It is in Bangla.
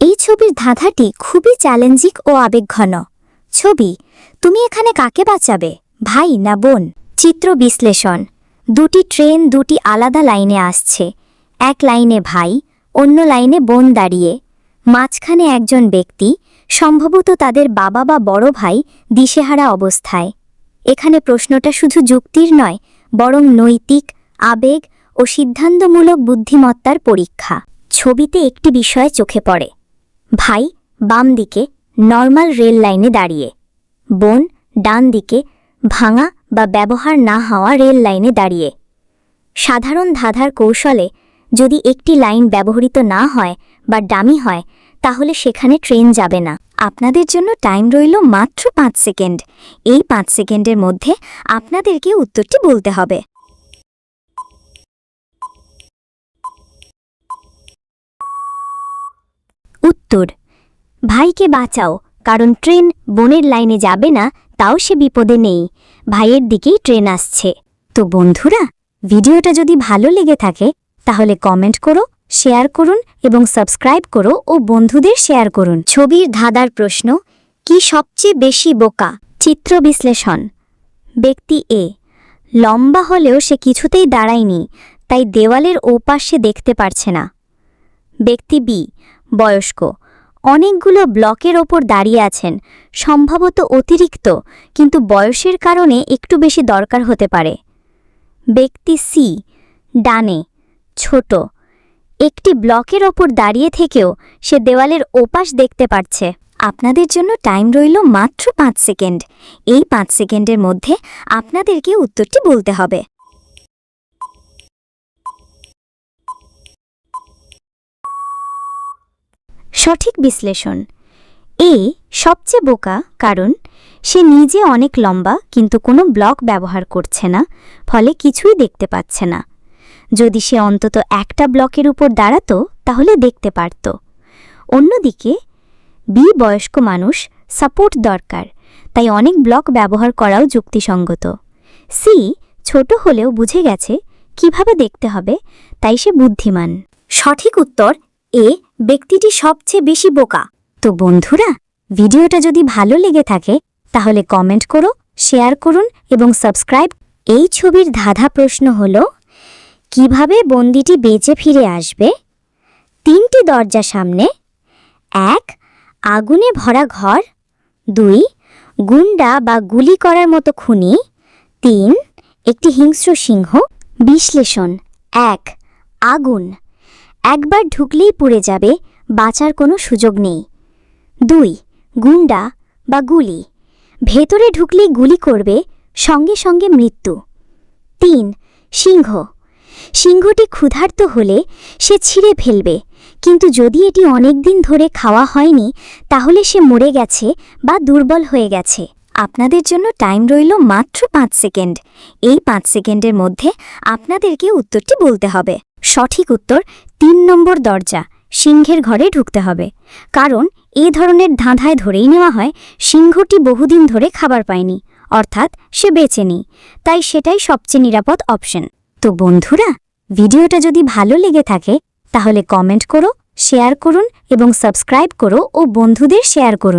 এই ছবির ধাঁধাটি খুবই চ্যালেঞ্জিং ও আবেগঘন। ছবি, তুমি এখানে কাকে বাঁচাবে, ভাই না বোন? চিত্র বিশ্লেষণ। দুটি ট্রেন দুটি আলাদা লাইনে আসছে। এক লাইনে ভাই, অন্য লাইনে বোন দাঁড়িয়ে। মাঝখানে একজন ব্যক্তি, সম্ভবত তাদের বাবা বা বড় ভাই, দিশেহারা অবস্থায়। এখানে প্রশ্নটা শুধু যুক্তির নয়, বরং নৈতিক, আবেগ ও সিদ্ধান্তমূলক বুদ্ধিমত্তার পরীক্ষা। ছবিতে একটি বিষয় চোখে পড়ে। ভাই বাম দিকে নর্মাল রেল লাইনে দাঁড়িয়ে। বোন ডান দিকে ভাঙা বা ব্যবহার না হওয়া রেল লাইনে দাঁড়িয়ে। সাধারণ ধাঁধার কৌশলে যদি একটি লাইন ব্যবহৃত না হয় বা ডামি হয়, তাহলে সেখানে ট্রেন যাবে না। আপনাদের জন্য টাইম রইল মাত্র পাঁচ সেকেন্ড। এই পাঁচ সেকেন্ডের মধ্যে আপনাদেরকে উত্তরটি বলতে হবে। উত্তর, ভাইকে বাঁচাও, কারণ ট্রেন বোনের লাইনে যাবে না, তাও সে বিপদে নেই। ভাইয়ের দিকেই ট্রেন আসছে। তো বন্ধুরা, ভিডিওটা যদি ভালো লেগে থাকে, তাহলে কমেন্ট করো, শেয়ার করুন এবং সাবস্ক্রাইব করো ও বন্ধুদের শেয়ার করুন। ছবির ধাঁধার প্রশ্ন, কি সবচেয়ে বেশি বোকা? চিত্র বিশ্লেষণ, ব্যক্তি এ, লম্বা হলেও সে কিছুতেই দাঁড়ায়নি, তাই দেওয়ালের ওপাশে দেখতে পারছে না। ব্যক্তি বি বয়স্ক। অনেকগুলো ব্লকের ওপর দাঁড়িয়ে আছেন। সম্ভবত অতিরিক্ত, কিন্তু বয়সের কারণে একটু বেশি দরকার হতে পারে। ব্যক্তি সি ডানে, ছোট। একটি ব্লকের ওপর দাঁড়িয়ে থেকেও সে দেওয়ালের ওপাশ দেখতে পারছে। আপনাদের জন্য টাইম রইল মাত্র পাঁচ সেকেন্ড। এই পাঁচ সেকেন্ডের মধ্যে আপনাদেরকে উত্তরটি বলতে হবে। সঠিক বিশ্লেষণ। এ সবচেয়ে বোকা, কারণ সে নিজে অনেক লম্বা কিন্তু কোনো ব্লক ব্যবহার করছে না, ফলে কিছুই দেখতে পাচ্ছে না। যদি সে অন্তত একটা ব্লকের উপর দাঁড়াতো, তাহলে দেখতে পারত। অন্যদিকে বি বয়স্ক মানুষ, সাপোর্ট দরকার, তাই অনেক ব্লক ব্যবহার করাও যুক্তিসঙ্গত। সি ছোট হলেও বুঝে গেছে, কীভাবে দেখতে হবে, তাই সে বুদ্ধিমান। সঠিক উত্তর এ ব্যক্তিটি সবচেয়ে বেশি বোকা। তো বন্ধুরা, ভিডিওটা যদি ভালো লেগে থাকে, তাহলে কমেন্ট করো, শেয়ার করুন এবং সাবস্ক্রাইব। এই ছবির ধাঁধা প্রশ্ন হল, কীভাবে বন্দিটি বেঁচে ফিরে আসবে? তিনটি দরজা সামনে, এক, আগুনে ভরা ঘর, দুই, গুন্ডা বা গুলি করার মতো খুনি, তিন, একটি হিংস্র সিংহ। বিশ্লেষণ, এক, আগুন। একবার ঢুকলেই পুড়ে যাবে, বাঁচার কোনো সুযোগ নেই। দুই, গুন্ডা বা গুলি। ভেতরে ঢুকলেই গুলি করবে, সঙ্গে সঙ্গে মৃত্যু। তিন, সিংহ। সিংহটি ক্ষুধার্ত হলে সে ছিঁড়ে ফেলবে, কিন্তু যদি এটি অনেক দিন ধরে খাওয়া হয়নি, তাহলে সে মরে গেছে বা দুর্বল হয়ে গেছে। আপনাদের জন্য টাইম রইল মাত্র পাঁচ সেকেন্ড। এই পাঁচ সেকেন্ডের মধ্যে আপনাদেরকে উত্তরটি বলতে হবে। সঠিক উত্তর, তিন নম্বর দরজা, সিংহের ঘরে ঢুকতে হবে। কারণ এই ধরনের ধাঁধায় ধরেই নেওয়া হয়, সিংহটি বহুদিন ধরে খাবার পায়নি, অর্থাৎ সে বেঁচে নেই। তাই সেটাই সবচেয়ে নিরাপদ অপশন। তো বন্ধুরা, ভিডিওটা যদি ভালো লেগে থাকে, তাহলে কমেন্ট করো, শেয়ার করুন এবং সাবস্ক্রাইব করো ও বন্ধুদের শেয়ার করুন।